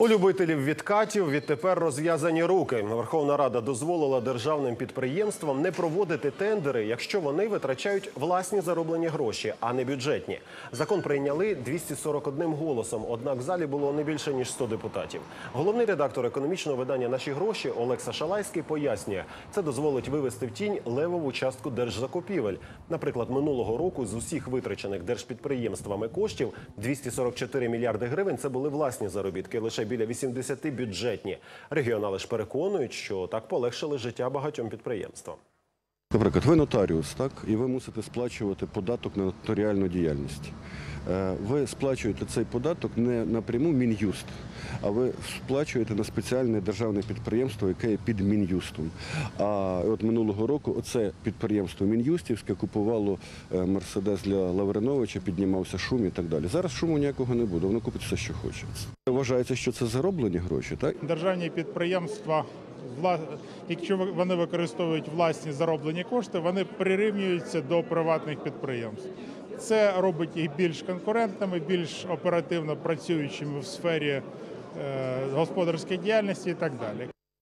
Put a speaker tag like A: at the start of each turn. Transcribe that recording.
A: У любителів відкатів відтепер розв'язані руки. Верховна Рада дозволила державним підприємствам не проводити тендери, якщо вони витрачають власні зароблені гроші, а не бюджетні. Закон прийняли 241 голосом. Однак в залі було не більше ніж 100 депутатів. Головний редактор економічного видання Наші гроші Олекса Шалайський пояснює, це дозволить вивести в тінь левову частку держзакупівель. Наприклад, минулого року з усіх витрачених держпідприємствами коштів 244 мільярди гривень. Це були власні заробітки. Лише біля 80 бюджетні. Регіонали ж переконують, що так полегшили життя багатьом підприємствам.
B: Наприклад, ви нотаріус, так, і ви мусите сплачувати податок на нотаріальну діяльність. Е, Ви сплачуєте цей податок не напряму Мін'юст, а ви сплачуєте на спеціальне державне підприємство, яке є під Мін'юстом. А от минулого року оце підприємство Мін'юстівське купувало е, Мерседес для Лавриновича, піднімався шум і так далі. Зараз шуму ніякого не буде, воно купить все, що хоче. Вважається, що це зароблені гроші, так?
C: державні підприємства, якщо вони використовують власні зароблені кошти, вони прирівнюються до приватних підприємств. Це робить їх більш конкурентними, більш оперативно працюючими в сфері е, господарської діяльності і так далі.